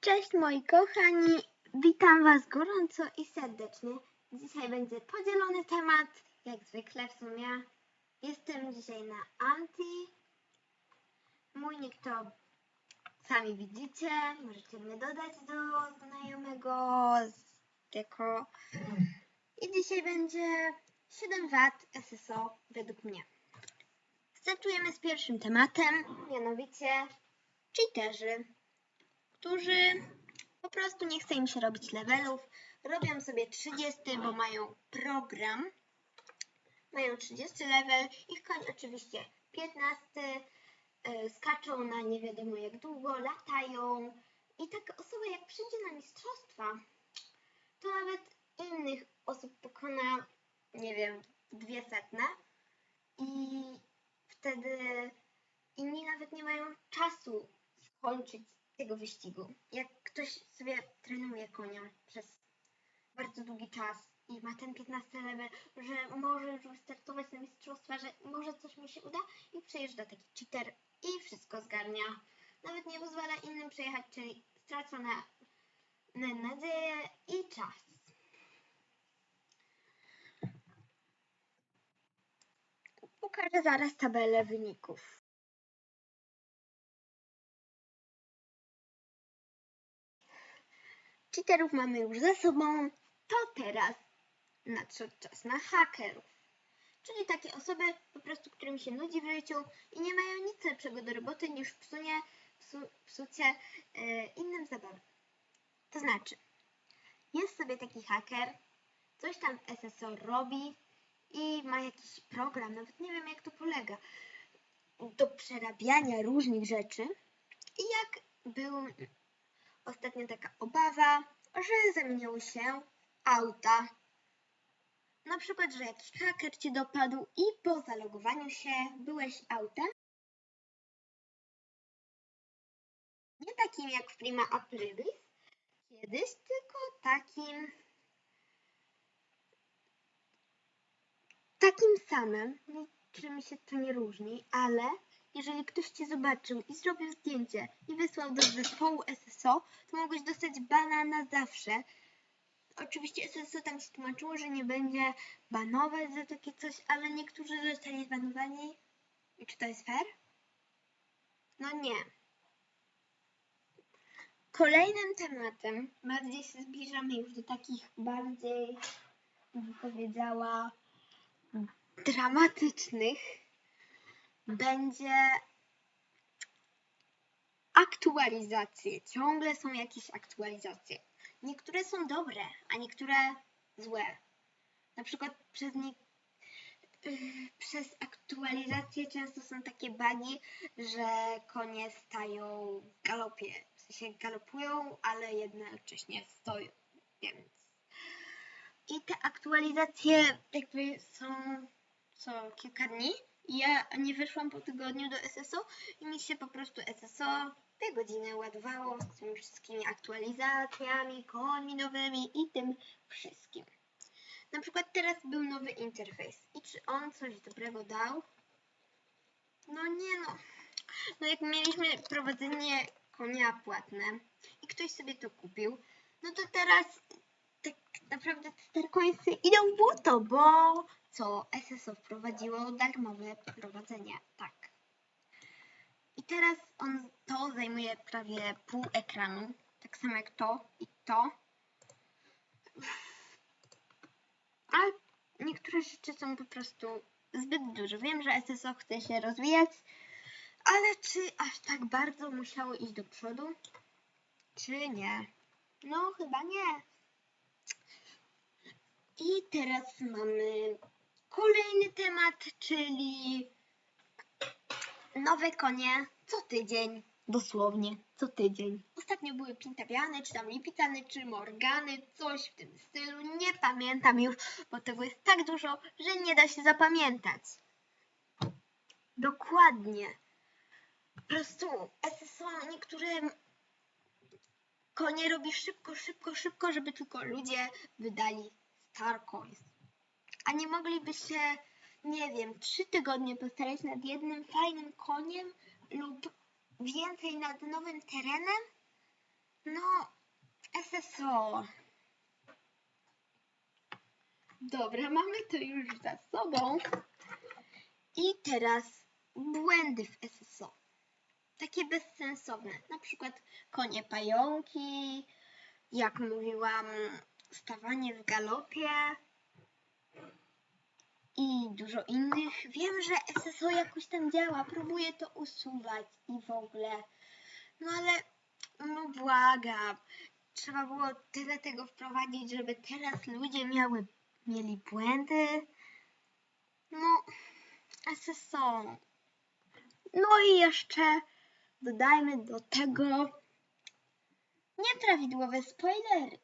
Cześć moi kochani, witam Was gorąco i serdecznie. Dzisiaj będzie podzielony temat, jak zwykle w sumie. Jestem dzisiaj na Anti. Mój nick to sami widzicie, możecie mnie dodać do znajomego z- jako... I dzisiaj będzie 7 wat SSO według mnie. Startujemy z pierwszym tematem, mianowicie cheaterzy którzy po prostu nie chce im się robić levelów. Robią sobie 30, bo mają program. Mają 30 level. Ich koń oczywiście 15. e, Skaczą na nie wiadomo jak długo, latają. I taka osoba jak przyjdzie na mistrzostwa, to nawet innych osób pokona, nie wiem, dwie setne. I wtedy inni nawet nie mają czasu skończyć tego wyścigu. Jak ktoś sobie trenuje konia przez bardzo długi czas i ma ten 15 level, że może już wystartować na mistrzostwa, że może coś mu się uda i przyjeżdża taki cheater i wszystko zgarnia. Nawet nie pozwala innym przejechać, czyli stracone na nadzieję i czas. Pokażę zaraz tabelę wyników. Cheaterów mamy już za sobą, to teraz nadszedł czas na hakerów. Czyli takie osoby po prostu, którym się nudzi w życiu i nie mają nic lepszego do roboty niż psunie, psu, psucie e, innym zabawy. To znaczy, jest sobie taki haker, coś tam SSO robi i ma jakiś program, nawet nie wiem jak to polega, do przerabiania różnych rzeczy. I jak był ostatnio taka obawa, że zamieniały się auta. Na przykład, że jakiś haker cię dopadł i po zalogowaniu się byłeś autem. Nie takim jak w Prima Aprilis kiedyś, tylko takim takim samym, niczym się to nie różni, ale jeżeli ktoś cię zobaczył i zrobił zdjęcie i wysłał do zespołu SSO, to mogłeś dostać bana na zawsze. Oczywiście SSO tam się tłumaczyło, że nie będzie banować za takie coś, ale niektórzy zostali zbanowani. I czy to jest fair? No nie. Kolejnym tematem, bardziej się zbliżamy już do takich bardziej, bym powiedziała, dramatycznych, będzie aktualizacje. Ciągle są jakieś aktualizacje. Niektóre są dobre, a niektóre złe. Na przykład przez, nie, yy, przez aktualizacje często są takie bugi, że konie stają w galopie. W sensie galopują, ale jednocześnie stoją. Więc i te aktualizacje jakby są co kilka dni. Ja nie wyszłam po tygodniu do SSO i mi się po prostu SSO dwie godziny ładowało z tymi wszystkimi aktualizacjami, końmi nowymi i tym wszystkim. Na przykład teraz był nowy interfejs. I czy on coś dobrego dał? No nie no. No jak mieliśmy prowadzenie konia płatne i ktoś sobie to kupił, no to teraz tak naprawdę te starkońscy idą w błoto, bo co SSO wprowadziło darmowe prowadzenie, tak. I teraz on to zajmuje prawie pół ekranu, tak samo jak to i to. A niektóre rzeczy są po prostu zbyt duże. Wiem, że SSO chce się rozwijać, ale czy aż tak bardzo musiało iść do przodu? Czy nie? No, chyba nie. I teraz mamy kolejny temat, czyli nowe konie co tydzień. Dosłownie, co tydzień. Ostatnio były Pintabiany, czy tam Lipitany, czy Morgany, coś w tym stylu. Nie pamiętam już, bo tego jest tak dużo, że nie da się zapamiętać. Dokładnie. Po prostu SSO niektóre konie robi szybko, szybko, szybko, żeby tylko ludzie wydali Starcoins. A nie mogliby się, nie wiem, trzy tygodnie postarać nad jednym fajnym koniem lub więcej nad nowym terenem? No, SSO. Dobra, mamy to już za sobą. I teraz błędy w SSO. Takie bezsensowne. Na przykład konie pająki, jak mówiłam, stawanie w galopie i dużo innych. Wiem, że SSO jakoś tam działa, próbuję to usuwać i w ogóle. No ale, no błagam, trzeba było tyle tego wprowadzić, żeby teraz ludzie miały, mieli błędy. No, SSO. No i jeszcze dodajmy do tego nieprawidłowe spoilery.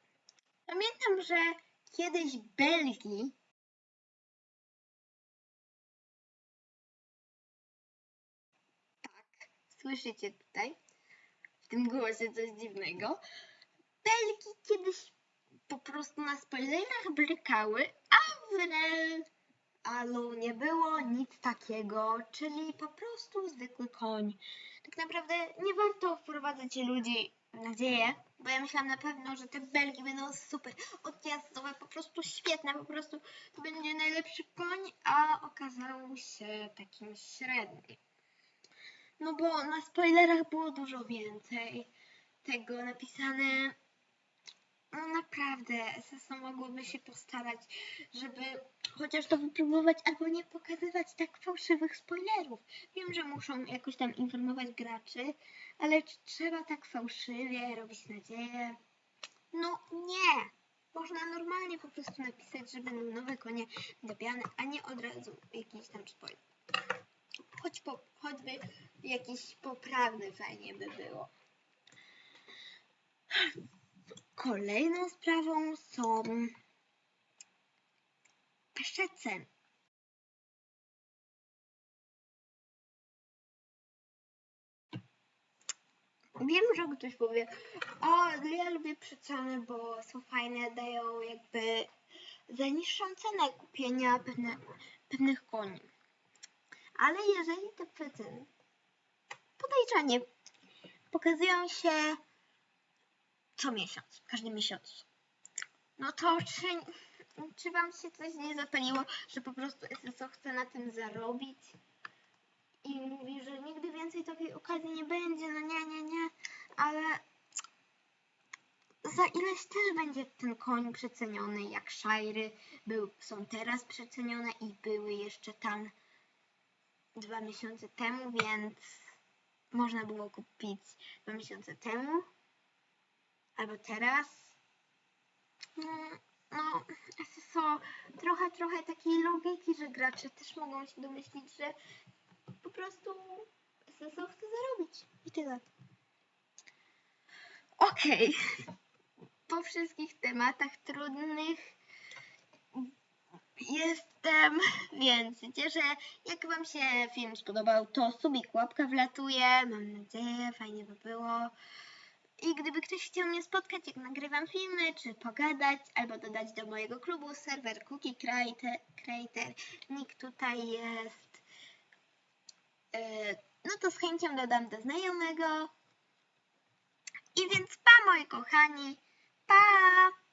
Że kiedyś Belgi tak, słyszycie tutaj w tym głosie coś dziwnego. Belgi kiedyś po prostu na spoilerach brykały, a w Rel Alu nie było nic takiego, czyli po prostu zwykły koń. Tak naprawdę nie warto wprowadzać ludzi w nadzieję, bo ja myślałam na pewno, że te belgi będą super odjazdowe, po prostu świetne, po prostu to będzie najlepszy koń, a okazał się takim średnim. No bo na spoilerach było dużo więcej tego napisane. No naprawdę, SSO mogłoby się postarać, żeby chociaż to wypróbować albo nie pokazywać tak fałszywych spoilerów. Wiem, że muszą jakoś tam informować graczy, ale czy trzeba tak fałszywie robić nadzieję? No nie! Można normalnie po prostu napisać, że będą nowe konie dobiane, a nie od razu jakiś tam spoiler. Choć po, choćby jakiś poprawny fajnie by było. Kolejną sprawą są przeceny. Wiem, że ktoś powie, o, ja lubię przeceny, bo są fajne, dają jakby za niższą cenę kupienia pewne, pewnych koni. Ale jeżeli te przeceny podejrzanie pokazują się co miesiąc, każdy miesiąc, no to czy, czy wam się coś nie zapaliło, że po prostu SSO chce na tym zarobić? I mówi, że nigdy więcej takiej okazji nie będzie, no nie, nie, nie, ale za ileś też będzie ten koń przeceniony, jak szajry był, są teraz przecenione i były jeszcze tam dwa miesiące temu, więc można było kupić dwa miesiące temu albo teraz. No, no SSO, trochę, trochę takiej logiki, że gracze też mogą się domyślić, że po prostu SSO chce zarobić i tyle. Okej. Po wszystkich tematach trudnych jestem, więc cieszę. Jak Wam się film spodobał, to subik, łapka wlatuje. Mam nadzieję, fajnie by było. I gdyby ktoś chciał mnie spotkać, jak nagrywam filmy, czy pogadać, albo dodać do mojego klubu serwer Cookie Creator, nick tutaj jest. Yy, no to z chęcią dodam do znajomego. I więc pa moi kochani, pa!